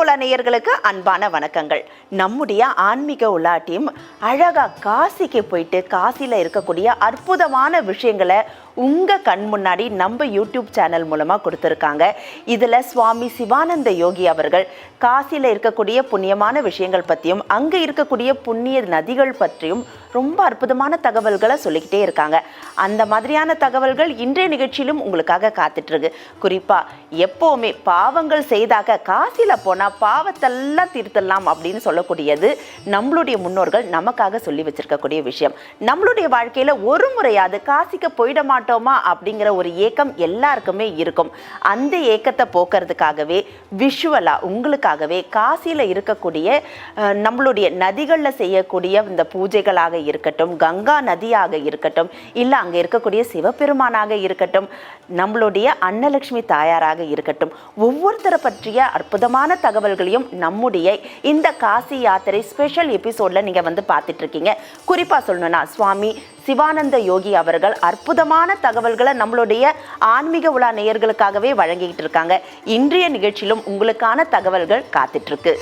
உலா நேயர்களுக்கு அன்பான வணக்கங்கள். நம்முடைய ஆன்மீக உலா டீம் அழகா காசிக்கு போயிட்டு காசியில் இருக்கக்கூடிய அற்புதமான விஷயங்களை உங்கள் கண் முன்னாடி நம்ம யூடியூப் சேனல் மூலமாக கொடுத்துருக்காங்க. இதில் சுவாமி சிவானந்த யோகி அவர்கள் காசியில் இருக்கக்கூடிய புண்ணியமான விஷயங்கள் பற்றியும் அங்கே இருக்கக்கூடிய புண்ணிய நதிகள் பற்றியும் ரொம்ப அற்புதமான தகவல்களை சொல்லிக்கிட்டே இருக்காங்க. அந்த மாதிரியான தகவல்கள் இன்றைய நிகழ்ச்சியிலும் உங்களுக்காக காத்துட்ருக்கு. குறிப்பாக எப்போவுமே பாவங்கள் செய்தாக காசியில் போனால் பாவத்தெல்லாம் தீர்த்தலாம் அப்படின்னு சொல்லக்கூடியது நம்மளுடைய முன்னோர்கள் நமக்காக சொல்லி வச்சிருக்கக்கூடிய விஷயம். நம்மளுடைய வாழ்க்கையில் ஒரு முறையாவது காசிக்கு போயிட மாட்டோம் அப்படிங்கிற ஒரு ஏக்கம் எல்லாருக்குமே இருக்கும். அந்த ஏக்கத்தை போக்குறதுக்காகவே விஷுவலா உங்களுக்காகவே காசியில் இருக்கக்கூடிய நம்மளுடைய நதிகளில் செய்யக்கூடிய இந்த பூஜைகளாக இருக்கட்டும் கங்கா நதியாக இருக்கட்டும் இல்லை அங்க இருக்கக்கூடிய சிவபெருமானாக இருக்கட்டும் நம்மளுடைய அன்னலட்சுமி தாயாராக இருக்கட்டும் ஒவ்வொருத்தரை பற்றிய அற்புதமான தகவல்களையும் நம்முடைய இந்த காசி யாத்திரை ஸ்பெஷல் எபிசோட்ல நீங்க வந்து பார்த்துட்டு இருக்கீங்க. குறிப்பா சொல்லணும்னா சுவாமி சிவானந்த யோகி அவர்கள் அற்புதமான தகவல்களை நம்மளுடைய ஆன்மீக உலா நேயர்களுக்காகவே வழங்கிட்டு இருக்காங்க. இன்றைய நிகழ்ச்சியிலும் உங்களுக்கான தகவல்கள் காத்துட்டு இருக்கு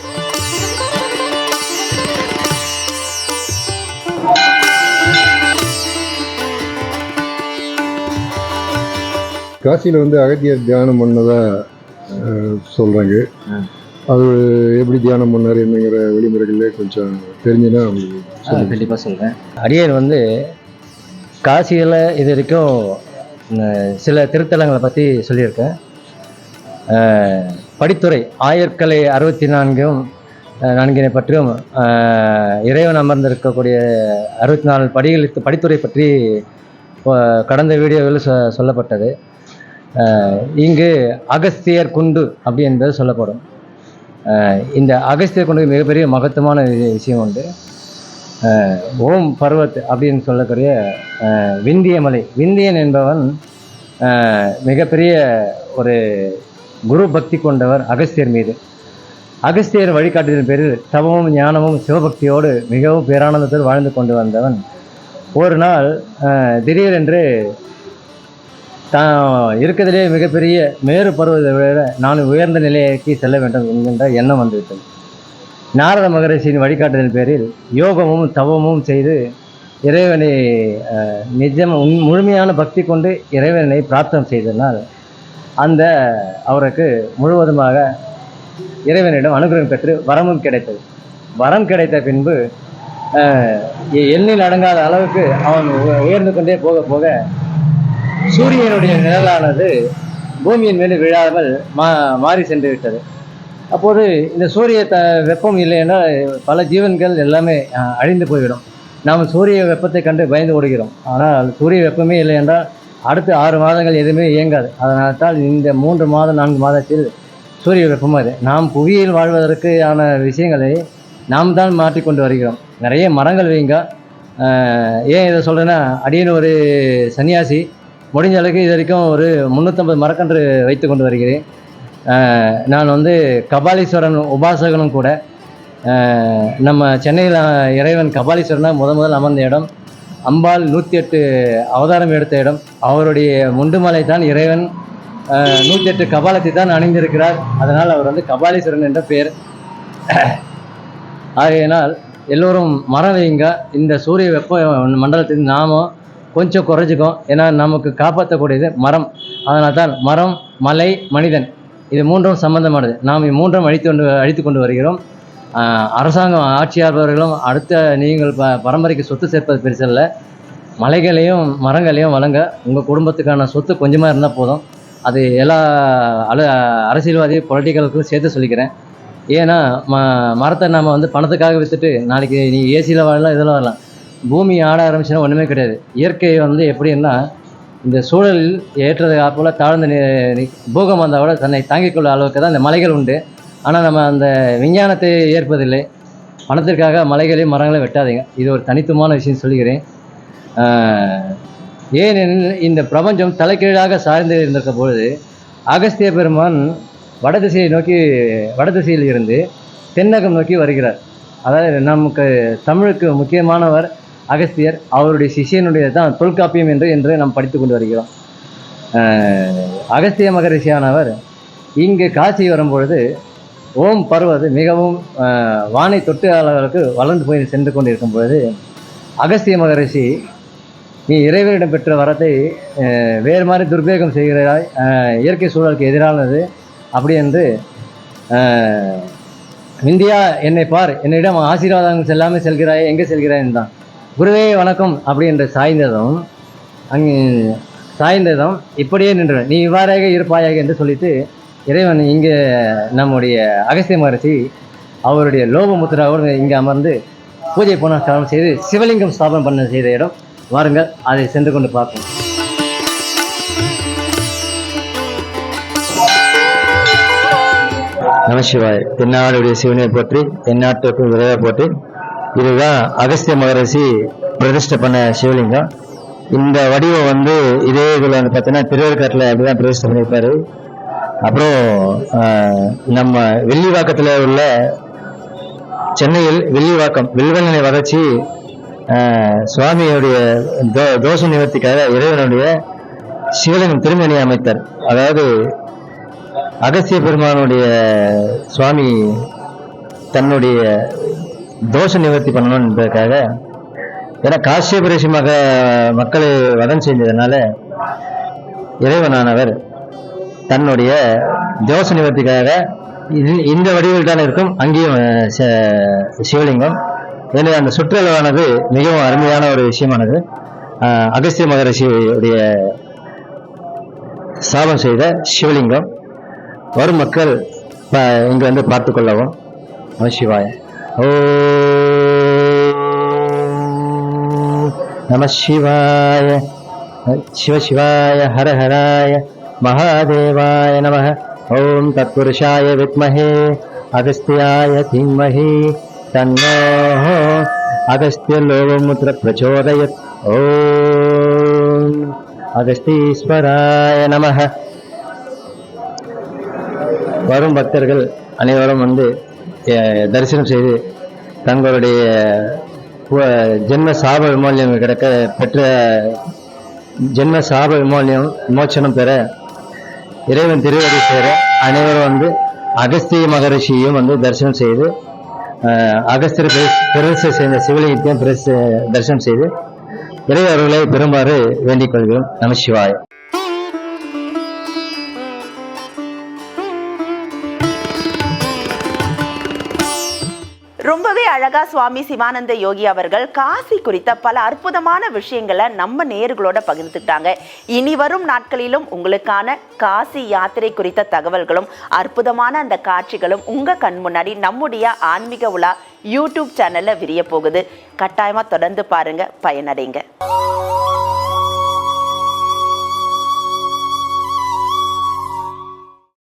காசியில் வந்து அகத்தியர் தியானம் பண்ணதா சொல்கிறாங்க அது எப்படி தியானம் பண்ணார் என்னங்கிற வழிமுறைகளே கொஞ்சம் தெரிஞ்சுன்னா. கண்டிப்பாக சொல்கிறேன் அடியர் வந்து காசியில் இது வரைக்கும் சில திருத்தலங்களை பற்றி சொல்லியிருக்கேன். படித்துறை ஆயர்கலை அறுபத்தி நான்கும் நான்கினை பற்றியும் இறைவன் அமர்ந்திருக்கக்கூடிய அறுபத்தி நாலு படிகளுக்கு படித்துறை பற்றி கடந்த வீடியோவில் சொ சொல்லப்பட்டது. இங்கு அகஸ்தியர் குண்டு அப்படி என்பது சொல்லப்படும். இந்த அகஸ்தியர் குண்டு மிகப்பெரிய மகத்துவமான வி- விஷயம் உண்டு. ஓம் பர்வத் அப்படின்னு சொல்லக்கூடிய விந்திய மலை. விந்தியன் என்பவன் மிகப்பெரிய ஒரு குரு பக்தி கொண்டவர் அகஸ்தியர் மீது. அகஸ்தியர் வழிகாட்டுதலின் பேரில் தவமும் ஞானமும் சிவபக்தியோடு மிகவும் பேரானந்தத்தில் வாழ்ந்து கொண்டு வந்தவன். ஒரு நாள் திடீரென்று தான் இருக்கிறதுலே மிகப்பெரிய மேறு பருவத்தை விட நான் உயர்ந்த நிலைக்கு செல்ல வேண்டும் என்கின்ற எண்ணம் வந்துவிட்டது. நாரத மகரிஷியின் வழிகாட்டுதல் பேரில் யோகமும் தவமும் செய்து இறைவனை நிஜம் உண்- முழுமையான பக்தி கொண்டு இறைவனை பிரார்த்தனை செய்ததனால் அந்த அவருக்கு முழுவதுமாக இறைவனிடம் அனுகிரகம் பெற்று வரமும் கிடைத்தது. வரம் கிடைத்த பின்பு எண்ணில் அடங்காத அளவுக்கு அவன் உயர்ந்து கொண்டே போக போக சூரியனுடைய நிழலானது பூமியின் மேல் விழாமல் மா மாறி சென்று விட்டது. அப்போது இந்த சூரிய த வெப்பம் இல்லைன்னா பல ஜீவன்கள் எல்லாமே அழிந்து போய்விடும். நாம் சூரிய வெப்பத்தை கண்டு பயந்து ஓடுகிறோம். ஆனால் சூரிய வெப்பமே இல்லை என்றால் அடுத்த ஆறு மாதங்கள் எதுவுமே இயங்காது. அதனால் தான் இந்த மூன்று மாதம் நான்கு மாதத்தில் சூரிய வெப்பமாக இது நாம் புவியில் வாழ்வதற்கு ஆன விஷயங்களை நாம் தான் மாற்றிக்கொண்டு வருகிறோம். நிறைய மரங்கள் வைங்க. ஏன் இதை சொல்கிறேன்னா அடியன் ஒரு சன்னியாசி முடிஞ்ச அளவுக்கு இது வரைக்கும் ஒரு முந்நூற்றம்பது மரக்கன்று வைத்து கொண்டு வருகிறேன். நான் வந்து கபாலீஸ்வரன் உபாசகனும் கூட. நம்ம சென்னையில் இறைவன் கபாலீஸ்வரனா முத முதல் அமர்ந்த இடம் அம்பாள் நூற்றி எட்டு அவதாரம் எடுத்த இடம். அவருடைய முண்டுமலை தான் இறைவன். நூற்றி எட்டு கபாலத்தை தான் அணிந்திருக்கிறார். அதனால் அவர் வந்து கபாலீஸ்வரன் என்ற பெயர். ஆகையினால் எல்லோரும் மரம் வைங்க இந்த சூரிய வெப்ப மண்டலத்தின் நாமம் கொஞ்சம் குறைஞ்சிக்கும். ஏன்னா நமக்கு காப்பாற்றக்கூடியது மரம். அதனால் தான் மரம் மலை மனிதன். இது மூன்றும் சம்பந்தமானது. நாம் மூன்றும் அழித்து கொண்டு அழித்து கொண்டு வருகிறோம். அரசாங்கம் ஆட்சியாளர்களும் அடுத்த நீங்கள் ப பரம்பரைக்கு சொத்து சேர்ப்பது பெருசல்ல மலைகளையும் மரங்களையும் வழங்க உங்கள் குடும்பத்துக்கான சொத்து கொஞ்சமாக இருந்தால் போதும். அது எல்லா அல அரசியல்வாதி பொலிட்டிக்கலுக்கும் சேர்த்து சொல்லிக்கிறேன். ஏன்னா ம மரத்தை நம்ம வந்து பணத்துக்காக விற்றுட்டு நாளைக்கு நீ ஏசியில் வாழலாம் இதில் வரலாம் பூமி ஆட ஆரம்பிச்சுன்னா ஒன்றுமே கிடையாது. இயற்கை வந்து எப்படின்னா இந்த சூழலில் ஏற்றது போல தாழ்ந்த பூகம் வந்தால் கூட தன்னை தாங்கிக் கொள்ள அளவுக்கு தான் இந்த மலைகள் உண்டு. ஆனால் நம்ம அந்த விஞ்ஞானத்தை ஏற்பதில்லை. பணத்திற்காக மலைகளையும் மரங்களையும் வெட்டாதீங்க. இது ஒரு தனித்துவமான விஷயம் சொல்லுகிறேன் ஏனெனில் இந்த பிரபஞ்சம் தலைக்கீழாக சார்ந்து இருந்திருக்க பொழுது அகஸ்திய பெருமான் வடதிசையை நோக்கி வடதிசையில் இருந்து தென்னகம் நோக்கி வருகிறார். அதாவது நமக்கு தமிழுக்கு முக்கியமானவர் அகஸ்தியர் அவருடைய சிஷியனுடைய தான் தொல்காப்பியம் என்று என்று நாம் படித்து கொண்டு வருகிறோம். அகஸ்திய மகரிஷியானவர் இங்கு காசி வரும்பொழுது ஓம் பருவது மிகவும் வானை தொட்டு அளவுக்கு வளர்ந்து போய் சென்று கொண்டிருக்கும் பொழுது அகஸ்திய மகரிஷி நீ இறைவரிடம் பெற்ற வரத்தை வேறு மாதிரி துர்வேகம் செய்கிறாய் இயற்கை சூழலுக்கு எதிரானது அப்படி என்று இந்தியா என்னை பார் என்னிடம் ஆசீர்வாதங்கள் எல்லாமே செல்கிறாய் எங்கே செல்கிறாய் தான் குருவே வணக்கம் அப்படி என்று சாய்ந்ததும் அங்கு சாய்ந்ததும் இப்படியே நின்று நீ இவ்வாறாக இருப்பாயாக என்று சொல்லிட்டு இறைவன் இங்கே நம்முடைய அகஸ்திய மகரிஷி அவருடைய லோபமுத்திராவோடு இங்கே அமர்ந்து பூஜை புனஸ்காரம் செய்து சிவலிங்கம் ஸ்தாபனம் பண்ண செய்த இடம். வாருங்கள் அதை சென்று கொண்டு பார்ப்போம். நமசிவாய் தென்னாடுடைய சிவனை போற்றி தென்னாட்டுக்கும் விரைவை போற்றி இதுதான் அகஸ்திய மகரிஷி பிரதிஷ்டை பண்ண சிவலிங்கம். இந்த வடிவம் வந்து இதே இதில் வந்து பார்த்தீங்கன்னா திருவேற்காட்டில் அப்படிதான் பிரதிஷ்டை பண்ணியிருப்பாரு. அப்புறம் நம்ம வெள்ளிவாக்கத்தில் உள்ள சென்னையில் வெள்ளிவாக்கம் வில்வநிலை வளர்ச்சி சுவாமியுடைய தோ தோஷ நிவர்த்திக்காக இறைவனுடைய சிவலிங்கம் திருமணி அமைத்தார். அதாவது அகஸ்திய பெருமானுடைய சுவாமி தன்னுடைய தோஷ நிவர்த்தி பண்ணணும் என்பதற்காக ஏன்னா காசியப ரிஷி மக மக்களை வதம் செஞ்சதுனால இறைவனானவர் தன்னுடைய தோஷ நிவர்த்திக்காக இந்த வடிவில் தான் இருக்கும் அங்கேயும் சிவலிங்கம். எனவே அந்த சுற்றுலாவானது மிகவும் அருமையான ஒரு விஷயமானது. அகஸ்திய மகரிஷியுடைய சாபம் செய்த சிவலிங்கம். வரும் மக்கள் இங்கே வந்து பார்த்து கொள்ளவும். நம சிவாய. ஓ நம சிவாய சிவசிவாய ஹர ஹராய மகாதேவாய நம. ஓம் தத்புருஷாய வித்மஹே அகஸ்தியாய தீமஹி தன்னோ அகஸ்தியலோகமுத்திர பிரச்சோதயத். ஓம் அகஸ்தீஸ்வராய நம. வரும் பக்தர்கள் அனைவரும் வந்து தரிசனம் செய்து தங்களுடைய ஜென்ம சாப விமோல்யம் கிடைக்க பெற்ற ஜென்ம சாப விமோல்யம் விமோச்சனம் பெற இறைவன் திருவடி சேர அனைவரும் வந்து அகஸ்திய மகரிஷியும் வந்து தரிசனம் செய்து அகஸ்திர அகஸ்தியர் பிரதி- பிரதிஷ்டை சிவலிங்கத்தையும் பிரதிஷ்டை தரிசனம் செய்து இறைவர்களை பெறுமாறு வேண்டிக் கொள்கிறோம். நம ரொம்பவே அழகா சுவாமி சிவானந்த யோகி அவர்கள் காசி குறித்த பல அற்புதமான விஷயங்களை நம்ம நேர்களோட பகிர்ந்துக்கிட்டாங்க. இனி வரும் நாட்களிலும் உங்களுக்கான காசி யாத்திரை குறித்த தகவல்களும் அற்புதமான அந்த காட்சிகளும் உங்க கண் முன்னாடி நம்முடைய ஆன்மீக உலா யூடியூப் சேனல்ல விரிய போகுது. கட்டாயமா தொடர்ந்து பாருங்க பயனடைங்க.